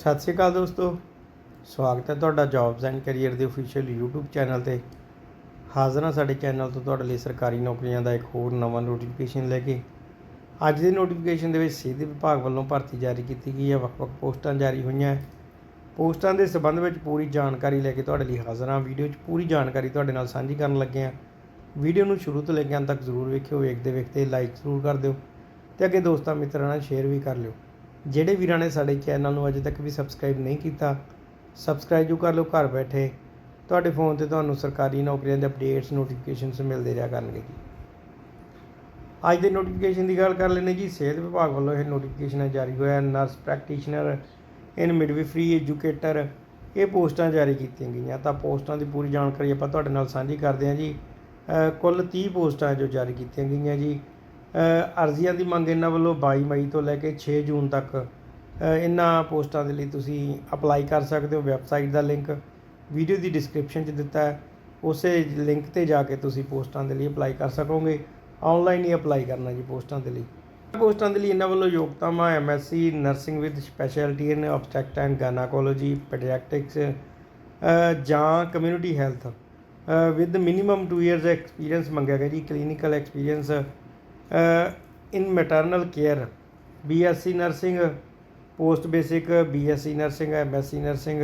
ਸਤਿ ਸ਼੍ਰੀ ਅਕਾਲ ਦੋਸਤੋ। ਸਵਾਗਤ ਹੈ ਤੁਹਾਡਾ ਜੌਬਸ ਐਂਡ ਕੈਰੀਅਰ ਦੇ ਅਫੀਸ਼ੀਅਲ YouTube ਚੈਨਲ ਤੇ। ਹਾਜ਼ਰ ਹਾਂ ਸਾਡੇ ਚੈਨਲ ਤੋਂ ਤੁਹਾਡੇ ਲਈ ਸਰਕਾਰੀ ਨੌਕਰੀਆਂ ਦਾ ਇੱਕ ਹੋਰ ਨਵਾਂ ਨੋਟੀਫਿਕੇਸ਼ਨ ਲੈ ਕੇ। ਅੱਜ ਦੇ ਨੋਟੀਫਿਕੇਸ਼ਨ ਦੇ ਵਿੱਚ ਸਿਹਤ ਵਿਭਾਗ ਵੱਲੋਂ ਭਰਤੀ ਜਾਰੀ ਕੀਤੀ ਗਈ ਹੈ। ਵੱਖ-ਵੱਖ ਪੋਸਟਾਂ ਜਾਰੀ ਹੋਈਆਂ ਹੈ। ਪੋਸਟਾਂ ਦੇ ਸੰਬੰਧ ਵਿੱਚ ਪੂਰੀ ਜਾਣਕਾਰੀ ਲੈ ਕੇ ਤੁਹਾਡੇ ਲਈ ਹਾਜ਼ਰ ਹਾਂ। ਵੀਡੀਓ 'ਚ ਪੂਰੀ ਜਾਣਕਾਰੀ ਤੁਹਾਡੇ ਨਾਲ ਸਾਂਝੀ ਕਰਨ ਲੱਗੇ ਹਾਂ। ਵੀਡੀਓ ਨੂੰ ਸ਼ੁਰੂ ਤੋਂ ਲੈ ਕੇ ਅੰਤ ਤੱਕ ਜ਼ਰੂਰ ਵੇਖਿਓ। ਵੇਖਦੇ ਵੇਖਦੇ ਲਾਈਕ ਜ਼ਰੂਰ ਕਰ ਦਿਓ। ਤੇ ਅੱਗੇ ਦੋਸਤਾਂ ਮਿੱਤਰਾਂ ਨਾਲ ਸ਼ੇਅਰ ਵੀ ਕਰ ਲਿਓ। ਜਿਹੜੇ ਵੀਰਾਂ ਨੇ ਸਾਡੇ ਚੈਨਲ ਨੂੰ ਅਜੇ ਤੱਕ ਵੀ ਸਬਸਕ੍ਰਾਈਬ ਨਹੀਂ ਕੀਤਾ ਸਬਸਕ੍ਰਾਈਬ ਜੋ ਕਰ ਲਓ, ਘਰ ਬੈਠੇ ਤੁਹਾਡੇ ਫੋਨ ਤੇ ਤੁਹਾਨੂੰ ਸਰਕਾਰੀ ਨੌਕਰੀਆਂ ਦੇ ਅਪਡੇਟਸ ਨੋਟੀਫਿਕੇਸ਼ਨਸ ਮਿਲਦੇ ਰਿਹਾ ਕਰਨਗੇ ਜੀ। ਅੱਜ ਦੇ ਨੋਟੀਫਿਕੇਸ਼ਨ ਦੀ ਗੱਲ ਕਰ ਲੈਂਦੇ ਜੀ, ਸਿਹਤ ਵਿਭਾਗ ਵੱਲੋਂ ਇਹ ਨੋਟੀਫਿਕੇਸ਼ਨ ਜਾਰੀ ਹੋਇਆ nurse practitioner in midwifery educator ਇਹ ਪੋਸਟਾਂ ਜਾਰੀ ਕੀਤੀਆਂ ਗਈਆਂ, ਤਾਂ ਪੋਸਟਾਂ ਦੀ ਪੂਰੀ ਜਾਣਕਾਰੀ ਆਪਾਂ ਤੁਹਾਡੇ ਨਾਲ ਸਾਂਝੀ ਕਰਦੇ ਹਾਂ ਜੀ। ਕੁੱਲ 30 ਪੋਸਟਾਂ ਜੋ ਜਾਰੀ ਕੀਤੀਆਂ ਗਈਆਂ ਜੀ ਅਰਜ਼ੀਆਂ ਦੀ ਮੰਗ ਇਹਨਾਂ ਵੱਲੋਂ 22 ਮਈ ਤੋਂ ਲੈ ਕੇ 6 ਜੂਨ ਤੱਕ ਇਹਨਾਂ ਪੋਸਟਾਂ ਦੇ ਲਈ ਤੁਸੀਂ ਅਪਲਾਈ ਕਰ ਸਕਦੇ ਹੋ, ਵੈਬਸਾਈਟ ਦਾ ਲਿੰਕ ਵੀਡੀਓ ਦੀ ਡਿਸਕ੍ਰਿਪਸ਼ਨ 'ਚ ਦਿੱਤਾ ਹੈ। ਉਸੇ ਲਿੰਕ ਤੇ ਜਾ ਕੇ ਤੁਸੀਂ ਪੋਸਟਾਂ ਦੇ ਲਈ ਅਪਲਾਈ ਕਰ ਸਕੋਗੇ। ਆਨਲਾਈਨ ਹੀ ਅਪਲਾਈ ਕਰਨਾ ਜੀ ਪੋਸਟਾਂ ਦੇ ਲਈ। ਪੋਸਟਾਂ ਦੇ ਲਈ ਇਹਨਾਂ ਵੱਲੋਂ ਯੋਗਤਾਵਾਂ MSc, nursing with speciality in obstetrics and gynaecology paediatrics ਜਾਂ community health. With minimum 2 years experience ਮੰਗਿਆ ਗਿਆ ਜੀ, clinical experience in maternal care BSc nursing post basic BSc nursing MSc nursing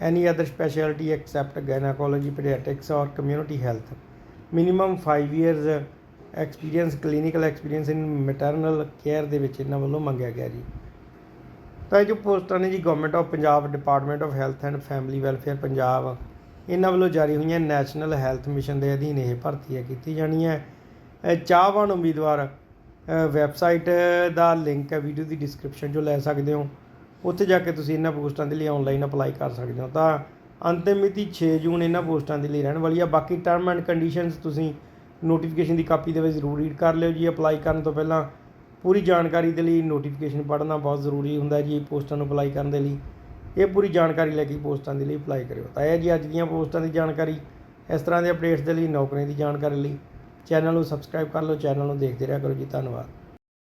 any other speciality except gynaecology paediatrics ਔਰ community health minimum 5 years experience clinical experience in maternal care ਦੇ ਵਿੱਚ ਇਹਨਾਂ ਵੱਲੋਂ ਮੰਗਿਆ ਗਿਆ ਜੀ। ਤਾਂ ਇਹ ਜੋ ਪੋਸਟਾਂ ਨੇ ਜੀ government of Punjab department of health and family welfare Punjab ਇਹਨਾਂ ਵੱਲੋਂ ਜਾਰੀ ਹੋਈਆਂ ਨੈਸ਼ਨਲ ਹੈਲਥ ਮਿਸ਼ਨ ਦੇ ਅਧੀਨ ਇਹ ਭਰਤੀ ਹੈ ਕੀਤੀ ਜਾਣੀ ਹੈ ਚਾਹਵਾਨ ਉਮੀਦਵਾਰ ਵੈਬਸਾਈਟ ਦਾ ਲਿੰਕ ਹੈ ਵੀਡੀਓ ਦੀ ਡਿਸਕ੍ਰਿਪਸ਼ਨ 'ਚੋਂ ਲੈ ਸਕਦੇ ਹੋ। ਉੱਥੇ ਜਾ ਕੇ ਤੁਸੀਂ ਇਹਨਾਂ ਪੋਸਟਾਂ ਦੇ ਲਈ ਆਨਲਾਈਨ ਅਪਲਾਈ ਕਰ ਸਕਦੇ ਹੋ। ਤਾਂ ਅੰਤਿਮ ਮਿਤੀ 6 ਜੂਨ ਇਹਨਾਂ ਪੋਸਟਾਂ ਦੇ ਲਈ ਰਹਿਣ ਵਾਲੀ ਆ। ਬਾਕੀ ਟਰਮ ਐਂਡ ਕੰਡੀਸ਼ਨਸ ਤੁਸੀਂ ਨੋਟੀਫਿਕੇਸ਼ਨ ਦੀ ਕਾਪੀ ਦੇ ਵਿੱਚ ਜ਼ਰੂਰ ਰੀਡ ਕਰ ਲਿਓ ਜੀ। ਅਪਲਾਈ ਕਰਨ ਤੋਂ ਪਹਿਲਾਂ ਪੂਰੀ ਜਾਣਕਾਰੀ ਦੇ ਲਈ ਨੋਟੀਫਿਕੇਸ਼ਨ ਪੜ੍ਹਨਾ ਬਹੁਤ ਜ਼ਰੂਰੀ ਹੁੰਦਾ ਜੀ, ਪੋਸਟਾਂ ਨੂੰ ਅਪਲਾਈ ਕਰਨ ਦੇ ਲਈ। ਇਹ ਪੂਰੀ ਜਾਣਕਾਰੀ ਲੈ ਕੇ ਪੋਸਟਾਂ ਦੇ ਲਈ ਅਪਲਾਈ ਕਰਿਓ। ਤਾਂ ਇਹ ਜੀ ਅੱਜ ਦੀਆਂ ਪੋਸਟਾਂ ਦੀ ਜਾਣਕਾਰੀ, ਇਸ ਤਰ੍ਹਾਂ ਦੇ ਅਪਡੇਟਸ ਦੇ ਲਈ ਨੌਕਰੀਆਂ ਦੀ ਜਾਣਕਾਰੀ ਲਈ। ਚੈਨਲ ਨੂੰ ਸਬਸਕ੍ਰਾਈਬ ਕਰ ਲਓ ਚੈਨਲ ਨੂੰ ਦੇਖਦੇ ਰਿਹਾ ਕਰੋ ਜੀ ਧੰਨਵਾਦ।